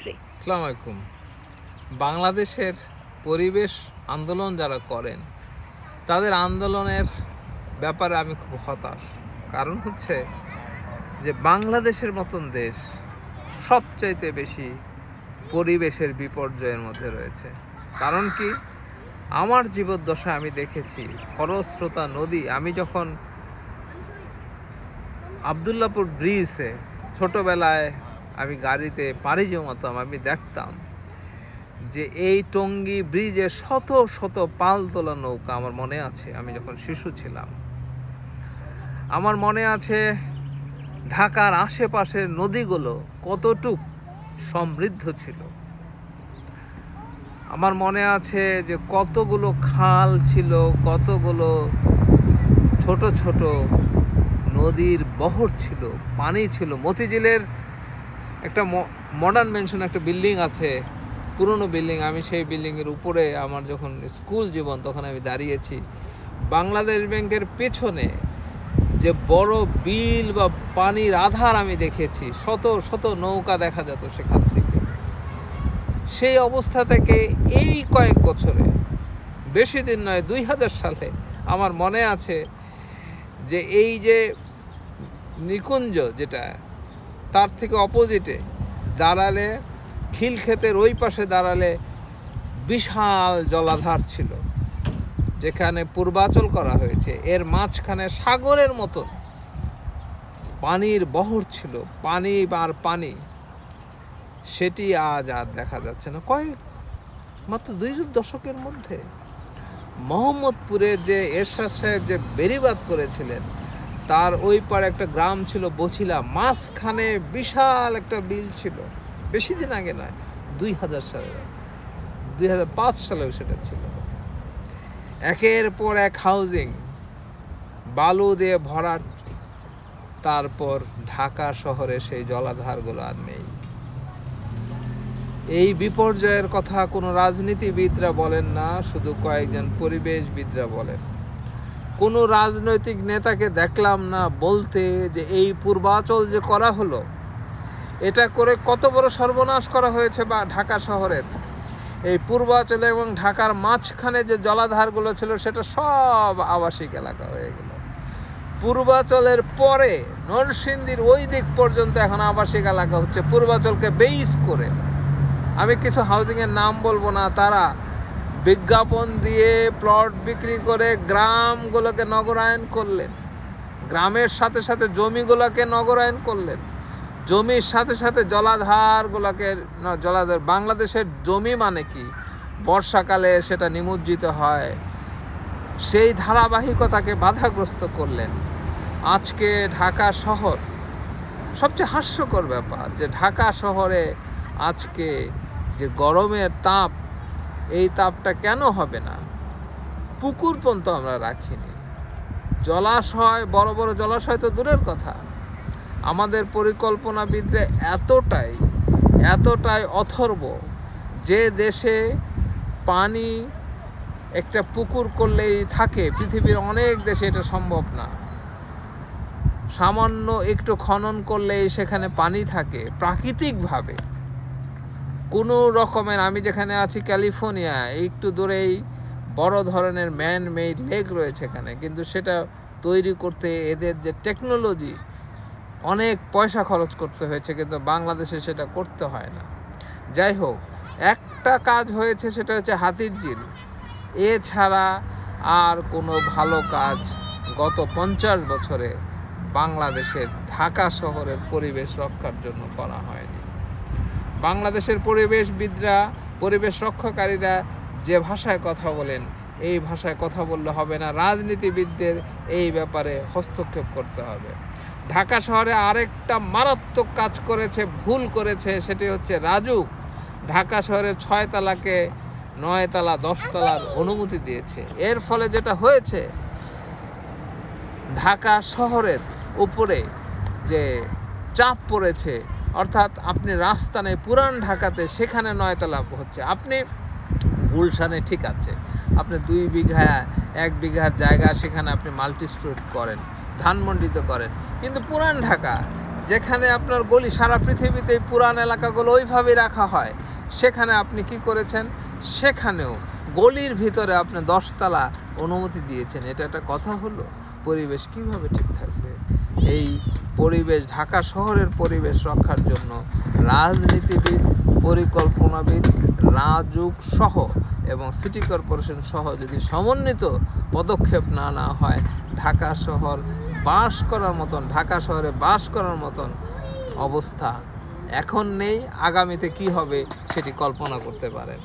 আসসালামু আলাইকুম। বাংলাদেশের পরিবেশ আন্দোলন যারা করেন, তাদের আন্দোলনের ব্যাপারে আমি খুব হতাশ। কারণ হচ্ছে যে বাংলাদেশের মতন দেশ সবচাইতে বেশি পরিবেশের বিপর্যয়ের মধ্যে রয়েছে। কারণ কি? আমার জীবদ্দশায় আমি দেখেছি, খরস্রোতা নদী, আমি যখন আবদুল্লাপুর ব্রিজে ছোটবেলায় গাড়িতে পাড়ি জমাতাম, আমি দেখতাম যে এই টঙ্গী ব্রিজে শত শত পাল তোলা নৌকা আমার মনে আছে, আমি যখন শিশু ছিলাম। আমার মনে আছে ঢাকার আশেপাশের নদীগুলো কতটুক সমৃদ্ধ ছিল। আমার মনে আছে যে কতগুলো খাল ছিল, কতগুলো ছোট ছোট নদীর বহর ছিল, পানি ছিল, মতিঝিলের একটা মডার্ন মেনশন একটা বিল্ডিং আছে, পুরনো বিল্ডিং আমি সেই বিল্ডিংয়ের উপরে আমার যখন স্কুল জীবন, তখন আমি দাঁড়িয়েছি। বাংলাদেশ ব্যাংকের পেছনে যে বড় বিল বা পানির আধার আমি দেখেছি, শত শত নৌকা দেখা যেত সেখান থেকে। সেই অবস্থা থেকে এই কয়েক বছরে, বেশি দিন নয়, দুই হাজার সালে আমার মনে আছে যে এই যে নিকুঞ্জ যেটা তার থেকে অপোজিটে দাঁড়ালে, খিল খিলক্ষেতের ওই পাশে দাঁড়ালে বিশাল জলাধার ছিল, যেখানে পূর্বাচল করা হয়েছে। এর মাঝখানে সাগরের মতো পানির বহর ছিল, পানি আর পানি। সেটি আজ আর দেখা যাচ্ছে না। কয়েক, মাত্র দুই দশকের মধ্যে মোহাম্মদপুরে যে এরশাদ সাহেব যে বেরিবাদ করেছিলেন তার ওই পারে একটা গ্রাম ছিল বছিলা, মাঝখানে বিশাল একটা বিল ছিল। বেশি দিন আগে নয়, দুই হাজার সালে দুই হাজার পাঁচ সালেও সেটা ছিল। একের পর এক হাউজিং বালু দিয়ে ভরাট, তারপর ঢাকা শহরে সেই জলাধারগুলো আর নেই। এই বিপর্যয়ের কথা কোনো রাজনীতিবিদরা বলেন না, শুধু কয়েকজন পরিবেশবিদরা বলেন। কোনো রাজনৈতিক নেতাকে দেখলাম না বলতে যে এই পূর্বাচল যে করা হলো, এটা করে কত বড় সর্বনাশ করা হয়েছে বা ঢাকা শহরের। এই পূর্বাচলে এবং ঢাকার মাঝখানে যে জলাধারগুলো ছিল, সেটা সব আবাসিক এলাকা হয়ে গেল। পূর্বাচলের পরে নরসিংদীর ওই দিক পর্যন্ত এখন আবাসিক এলাকা হচ্ছে। পূর্বাচলকে বেইস করে। আমি কিছু হাউজিংয়ের নাম বলব না, তারা বিজ্ঞাপন দিয়ে প্লট বিক্রি করে গ্রামগুলোকে নগরায়ন করলেন। গ্রামের সাথে সাথে জমিগুলোকে নগরায়ন করলেন। জমির সাথে সাথে জলাধারগুলোকে জলাধার, বাংলাদেশের জমি মানে কি? বর্ষাকালে সেটা নিমজ্জিত হয়। সেই ধারাবাহিকতাকে বাধাগ্রস্ত করলেন। আজকে ঢাকা শহর সবচেয়ে হাস্যকর ব্যাপার যে ঢাকা শহরে আজকে যে গরমের তাপ এই তাপটা কেন হবে না? পুকুর পর্যন্ত আমরা রাখিনি। জলাশয়, বড় বড় জলাশয় তো দূরের কথা। আমাদের পরিকল্পনাবিদরা এতটাই এতটাই অথর্ব যে দেশে পানি একটা পুকুর করলেই থাকে, পৃথিবীর অনেক দেশে এটা সম্ভব না। সামান্য একটু খনন করলেই সেখানে পানি থাকে, প্রাকৃতিকভাবে। কোনো রকমের, আমি যেখানে আছি ক্যালিফোর্নিয়া, একটু দূরেই বড় ধরনের ম্যান মেড লেক রয়েছে এখানে। কিন্তু সেটা তৈরি করতে এদের যে টেকনোলজি অনেক পয়সা খরচ করতে হয়েছে, কিন্তু বাংলাদেশে সেটা করতে হয় না। যাই হোক, একটা কাজ হয়েছে, সেটা হচ্ছে হাতির ঝিল। এছাড়া আর কোনো ভালো কাজ গত পঞ্চাশ বছরে বাংলাদেশের ঢাকা শহরের পরিবেশ রক্ষার জন্য করা হয়নি। বাংলাদেশের পরিবেশবিদরা, পরিবেশ রক্ষাকারীরা যে ভাষায় কথা বলেন, এই ভাষায় কথা বললে হবে না। রাজনীতিবিদদের এই ব্যাপারে হস্তক্ষেপ করতে হবে। ঢাকা শহরে আরেকটা মারাত্মক কাজ করেছে, ভুল করেছে, সেটি হচ্ছে রাজুক ঢাকা শহরের ছয় তালাকে নয় তালা, দশ তালার অনুমতি দিয়েছে। এর ফলে যেটা হয়েছে, ঢাকা শহরের উপরে যে চাপ পড়েছে অর্থাৎ আপনি রাস্তা নেই পুরান ঢাকাতে, সেখানে নয়তলা হচ্ছে। আপনি গুলশানে ঠিক আছে। আপনি দুই বিঘা, এক বিঘার জায়গা, সেখানে আপনি মাল্টি স্টোর করেন, ধানমন্ডিতে করেন। কিন্তু পুরান ঢাকা, যেখানে আপনার গলি, সারা পৃথিবীতে পুরান এলাকাগুলো ওইভাবেই রাখা হয়, সেখানে আপনি কি করেছেন? সেখানেও গলির ভিতরে আপনি দশতলা অনুমতি দিয়েছেন। এটা একটা কথা হলো? পরিবেশ কীভাবে ঠিক থাকবে? এই পরিবেশ, ঢাকা শহরের পরিবেশ রক্ষার জন্য রাজনীতিবিদ, পরিকল্পনাবিদ রাজুক সহ এবং সিটি কর্পোরেশন সহ যদি সমন্বিত পদক্ষেপ না নেওয়া হয়, ঢাকা শহর বাস করার মতন, ঢাকা শহরে বাস করার মতন অবস্থা এখন নেই, আগামীতে কি হবে সেটি কল্পনা করতে পারেন।